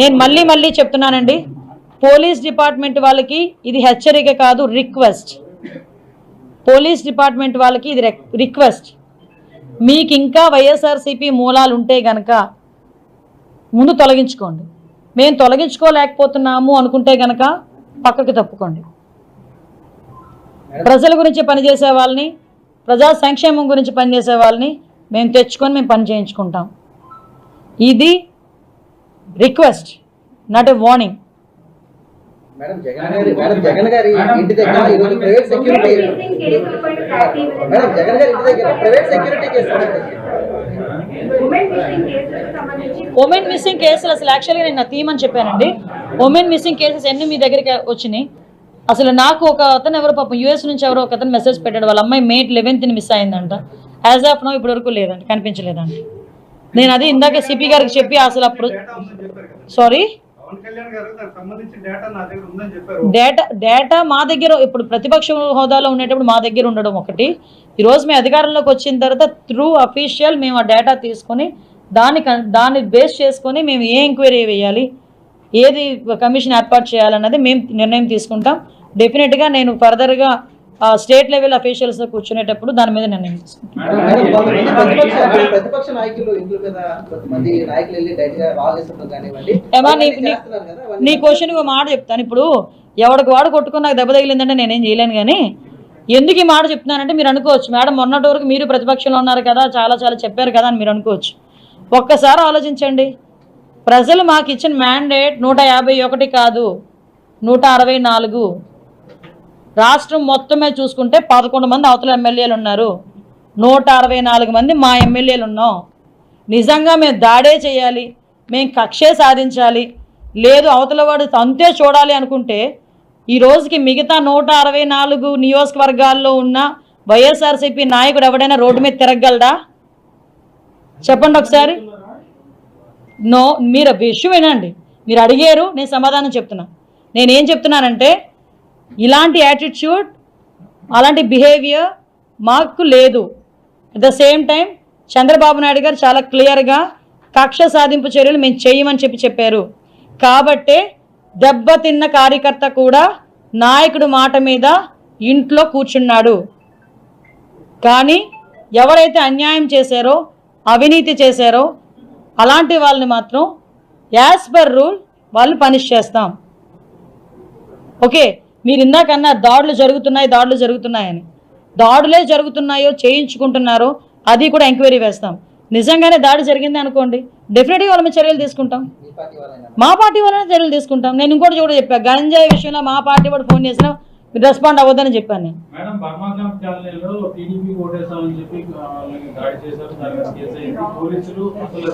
నేను మళ్ళీ మళ్ళీ చెప్తున్నానండి. పోలీస్ డిపార్ట్మెంట్ వాళ్ళకి ఇది హెచ్చరిక కాదు రిక్వెస్ట్. పోలీస్ డిపార్ట్మెంట్ వాళ్ళకి ఇది రిక్వెస్ట్. మీకు ఇంకా వైఎస్ఆర్సీపీ మూలాలు ఉంటే గనక ముందు తొలగించుకోండి. మేము తొలగించుకోలేకపోతున్నాము అనుకుంటే గనక పక్కకు తప్పుకోండి. ప్రజల గురించి పనిచేసే వాళ్ళని ప్రజా సంక్షేమం గురించి పనిచేసే వాళ్ళని మేము తెచ్చుకొని మేము పని చేయించుకుంటాం. ఇది request not a warning madam Jagan గారి మేడం జగన్ గారి ఇంటి దగ్గర ఈరోజు ప్రైవేట్ సెక్యూరిటీ మేడం జగన్ గారి ఇంటి దగ్గర private security case women missing కేసులు అసలు యాక్చువల్గా నేను నా థీమ్ అని చెప్పానండి. ఉమెన్ మిస్సింగ్ కేసెస్ ఎన్ని మీ దగ్గరికి వచ్చినాయి? అసలు నాకు ఒక అతను ఎవరో పాపం యూఎస్ నుంచి ఎవరో ఒక అతను మెసేజ్ పెట్టాడు. వాళ్ళ అమ్మాయి మే లెవెన్త్ని మిస్ అయిందంట. యాజ్ ఆఫ్ నో ఇప్పటి వరకు లేదంట కనిపించలేదంట నేను అది ఇందాక సిపి గారికి చెప్పి అసలు అప్పుడు సారీ డేటా డేటా మా దగ్గర ఇప్పుడు ప్రతిపక్ష హోదాలో ఉండేటప్పుడు మా దగ్గర ఉండడం ఒకటి. ఈరోజు మేము అధికారంలోకి వచ్చిన తర్వాత త్రూ అఫీషియల్ మేము ఆ డేటా తీసుకొని దాన్ని దాన్ని బేస్ చేసుకొని మేము ఏ ఎంక్వైరీ వేయాలి ఏది కమిషన్ ఏర్పాటు చేయాలన్నది మేము నిర్ణయం తీసుకుంటాం. డెఫినెట్గా నేను ఫర్దర్గా స్టేట్ లెవెల్ అఫీషియల్స్తో కూర్చునేటప్పుడు దాని మీద నిర్ణయం తీసుకుంటాం. మేడం కొంతమంది ప్రతిపక్ష ప్రతిపక్ష నాయకులు ఇంట్లో మీద కొంతమంది నాయకులు వెళ్ళి డైరెక్ట్గా రాగేస్తున్నారు కానివ్వండి. ఏమా నీ అవన్నీ నీ- చేస్తున్నారు కదా, అవన్నీ నీ క్వశ్చన్ ఒక మాట చెప్తాను. ఇప్పుడు ఎవడికి వాడు కొట్టుకుని నాకు దెబ్బ తగిలిందంటే నేనేం చేయలేను కానీ ఎందుకు ఈ మాట చెప్తున్నానంటే మీరు అనుకోవచ్చు. మేడం మొన్నటి వరకు మీరు ప్రతిపక్షంలో ఉన్నారు కదా చాలా చాలా చెప్పారు కదా అని మీరు అనుకోవచ్చు. ఒక్కసారి ఆలోచించండి. ప్రజలు మాకు ఇచ్చిన మ్యాండేట్ నూట యాభై ఒకటి కాదు నూట అరవై నాలుగు. రాష్ట్రం మొత్తమే చూసుకుంటే పదకొండు మంది అవతల ఎమ్మెల్యేలు ఉన్నారు. నూట అరవై నాలుగు మంది మా ఎమ్మెల్యేలు ఉన్నాం. నిజంగా మేము దాడే చేయాలి మేము కక్షే సాధించాలి. లేదు అవతల వాడు అంతే చూడాలి అనుకుంటే ఈ రోజుకి మిగతా నూట అరవై నాలుగు నియోజకవర్గాల్లో ఉన్న వైఎస్ఆర్సీపీ నాయకుడు ఎవడైనా రోడ్డు మీద తిరగలడా చెప్పండి ఒకసారి. నో మీరు విషయం వినండి మీరు అడిగారు నేను సమాధానం చెప్తున్నా. నేనేం చెప్తున్నానంటే ఇలాంటి యాటిట్యూడ్ అలాంటి బిహేవియర్ మాకు లేదు. At the same time Chandrababu Naidu గారు చాలా క్లియర్గా కక్ష సాధింపు చర్యలు మేము చేయమని చెప్పి చెప్పారు. కాబట్టే దెబ్బతిన్న కార్యకర్త కూడా నాయకుడు మాట మీద ఇంట్లో కూర్చున్నాడు. కానీ ఎవరైతే అన్యాయం చేశారో అవినీతి చేశారో అలాంటి వాళ్ళని మాత్రం యాజ్ పర్ రూల్ వాళ్ళు పనిష్ చేస్తాం. ఓకే మీరు ఇందాకన్నా దాడులు జరుగుతున్నాయి దాడులు జరుగుతున్నాయని. దాడులే జరుగుతున్నాయో చేయించుకుంటున్నారో అది కూడా ఎంక్వైరీ వేస్తాం. నిజంగానే దాడి జరిగింది అనుకోండి డెఫినెట్గా వాళ్ళ మీద చర్యలు తీసుకుంటాం. మా పార్టీ వాళ్ళనే చర్యలు తీసుకుంటాం. నేను ఇంకోటి కూడా చెప్పా గంజాయి విషయంలో మా పార్టీ వాడు ఫోన్ చేసినా మీరు రెస్పాండ్ అవ్వద్దని చెప్పాను నేను. పోలీసులు అసలు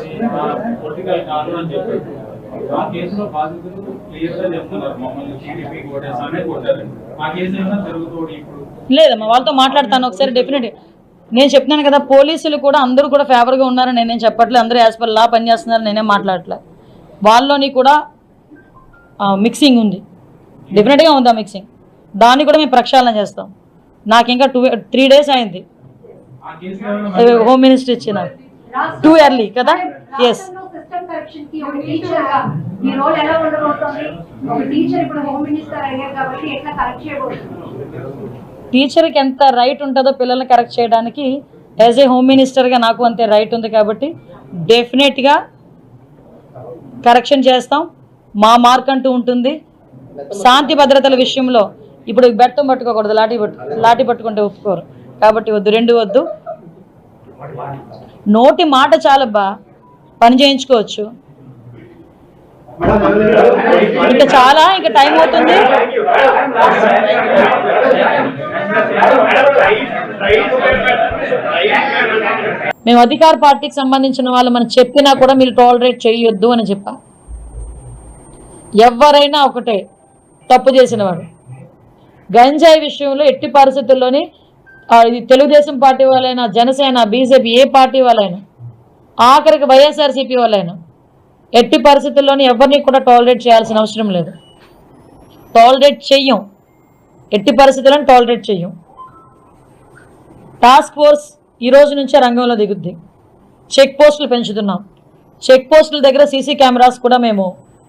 పొలిటికల్ కాదు అని చెప్పారు. ఆ కేసులో బాధితులు క్లియర్గా చెప్తున్నారు. మమ్మల్ని టీడీపీ కొట్టారు ఆ కేసు ఏమైనా జరుగుతుంది ఇప్పుడు? లేదమ్మా వాళ్ళతో మాట్లాడతాను ఒకసారి డెఫినెట్ నేను చెప్తున్నాను కదా పోలీసులు కూడా అందరూ కూడా ఫేవర్గా ఉన్నారని నేనేం చెప్పట్లేదు. అందరూ యాజ్ పర్ లా పనిచేస్తున్నారు నేనేం మాట్లాడట్లే. వాళ్ళలోని కూడా మిక్సింగ్ ఉంది. డెఫినెట్గా ఉంది మిక్సింగ్ దాన్ని కూడా మేము ప్రక్షాళన చేస్తాం. నాకు ఇంకా టూ త్రీ డేస్ అయింది హోమ్ మినిస్టర్ ఇచ్చిన. టూ ఇయర్లీ కదా? ఎస్ సిస్టమ్ కరెక్షన్కి ఒక టీచర్గా మీ రోల్ ఎలా ఉండబోతోంది? ఒక టీచర్ ఇప్పుడు హోమ్ మినిస్టర్ అడిగారు కాబట్టి ఎట్లా కరెక్ట్ చేయబోతుంది? టీచర్కి ఎంత రైట్ ఉంటుందో పిల్లల్ని కరెక్ట్ చేయడానికి యాజ్ ఏ హోమ్ మినిస్టర్గా నాకు అంతే రైట్ ఉంది కాబట్టి డెఫినెట్గా కరెక్షన్ చేస్తాం. మా మార్క్ అంటూ ఉంటుంది. శాంతి భద్రతల విషయంలో ఇప్పుడు బెట్టం పట్టుకోకూడదు లాఠీ పట్టు లాఠీ పట్టుకుంటే ఒప్పుకోరు. కాబట్టి వద్దు రెండు వద్దు. నోటి మాట చాలబ్బా. పని చేయించుకోవచ్చు. ఇంకా చాలా ఇంకా టైం అవుతుంది. మేము అధికార పార్టీకి సంబంధించిన వాళ్ళు మనం చెప్పినా కూడా మీరు టాలరేట్ చేయొద్దు అని చెప్పా. ఎవరైనా ఒకటే తప్పు చేసిన వాడు గంజాయి విషయంలో ఎట్టి పరిస్థితుల్లోని ఇది తెలుగుదేశం పార్టీ వాళ్ళైనా జనసేన బీజేపీ ఏ పార్టీ వాళ్ళైనా ఆఖరికి వైఎస్ఆర్సీపీ వాళ్ళైనా. ఎట్టి పరిస్థితుల్లోని ఎవరిని కూడా టాలరేట్ చేయాల్సిన అవసరం లేదు. టాలరేట్ చెయ్యం. ఎట్టి పరిస్థితులను టాలరేట్ చెయ్యం. టాస్క్ ఫోర్స్ ఈ రోజు నుంచే రంగంలో దిగుద్ది. చెక్ పోస్టులు పెంచుతున్నాం. చెక్ పోస్టుల దగ్గర సీసీ కెమెరాస్ కూడా మేము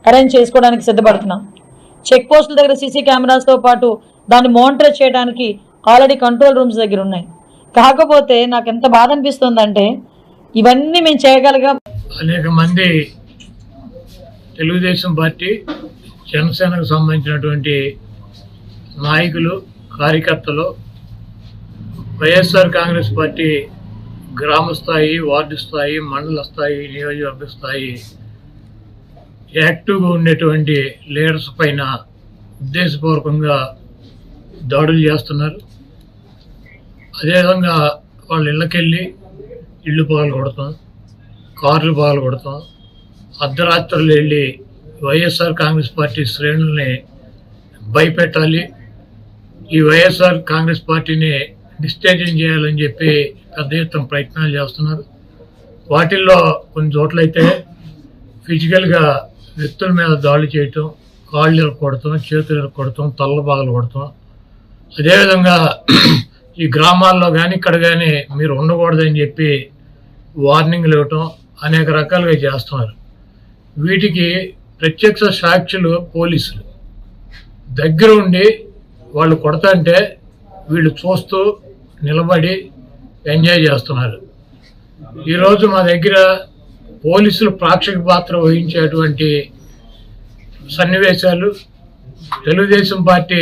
అరేంజ్ చేసుకోవడానికి సిద్ధపడుతున్నాం. చెక్ పోస్టుల దగ్గర సీసీ కెమెరాస్తో పాటు దాన్ని మానిటర్ చేయడానికి ఆల్రెడీ కంట్రోల్ రూమ్స్ దగ్గర ఉన్నాయి. కాకపోతే నాకు ఎంత బాధ అనిపిస్తుందంటే ఇవన్నీ మేము చేయగలిగాం. అనేక మంది తెలుగుదేశం పార్టీ జనసేనకు సంబంధించినటువంటి నాయకులు కార్యకర్తలు వైఎస్ఆర్ కాంగ్రెస్ పార్టీ గ్రామ స్థాయి వార్డు స్థాయి మండల స్థాయి నియోజకవర్గ స్థాయి యాక్టివ్గా ఉండేటువంటి లీడర్స్ పైన ఉద్దేశపూర్వకంగా దాడులు చేస్తున్నారు. అదేవిధంగా వాళ్ళ ఇళ్ళకెళ్ళి ఇళ్ళు పగలు కొడతాం కార్లు పగలు కొడతాం. అర్ధరాత్రులు వెళ్ళి వైఎస్ఆర్ కాంగ్రెస్ పార్టీ శ్రేణుల్ని భయపెట్టాలి. ఈ వైఎస్ఆర్ కాంగ్రెస్ పార్టీని డిస్టేజింగ్ చేయాలని చెప్పి పెద్ద ఎత్తున ప్రయత్నాలు చేస్తున్నారు. వాటిల్లో కొన్ని చోట్లయితే ఫిజికల్గా వ్యక్తుల మీద దాడి చేయటం కాళ్ళు ఇరగొడతాం చేతులు ఇరగొడతాం తల్ల బాగలు కొడతాం. అదేవిధంగా ఈ గ్రామాల్లో కానీ ఇక్కడ కానీ మీరు ఉండకూడదని చెప్పి వార్నింగ్లు ఇవ్వటం అనేక రకాలుగా చేస్తున్నారు. వీటికి ప్రత్యక్ష సాక్షులు పోలీసులు. దగ్గర ఉండి వాళ్ళు కొడతంటే వీళ్ళు చూస్తూ నిలబడి ఎంజాయ్ చేస్తున్నారు. ఈరోజు మా దగ్గర పోలీసులు ప్రాక్షిక పాత్ర వహించేటువంటి సన్నివేశాలు తెలుగుదేశం పార్టీ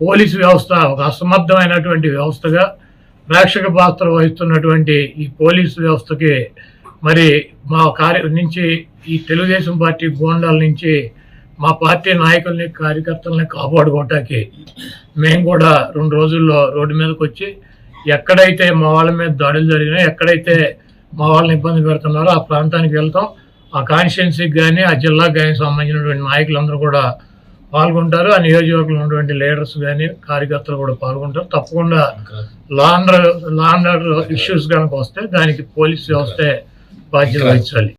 పోలీసు వ్యవస్థ ఒక అసమర్థమైనటువంటి వ్యవస్థగా ప్రేక్షక పాత్ర వహిస్తున్నటువంటి ఈ పోలీసు వ్యవస్థకి మరి మా కార్య నుంచి ఈ తెలుగుదేశం పార్టీ గోండాల నుంచి మా పార్టీ నాయకుల్ని కార్యకర్తల్ని కాపాడుకోవటానికి మేము కూడా రెండు రోజుల్లో రోడ్డు మీదకి వచ్చి ఎక్కడైతే మా వాళ్ళ మీద దాడులు జరిగినాయో ఎక్కడైతే మా వాళ్ళని ఇబ్బంది పెడుతున్నారో ఆ ప్రాంతానికి వెళ్తాం. ఆ కాన్స్టిట్యున్సీకి కానీ ఆ జిల్లాకు కానీ సంబంధించినటువంటి నాయకులందరూ కూడా పాల్గొంటారు. ఆ నియోజకవర్గంలో ఉన్నటువంటి లీడర్స్ కానీ కార్యకర్తలు కూడా పాల్గొంటారు. తప్పకుండా లాండర్ లాండర్ ఇష్యూస్ కనుక వస్తే దానికి పోలీస్ వ్యవస్థే బాధ్యత వహించాలి.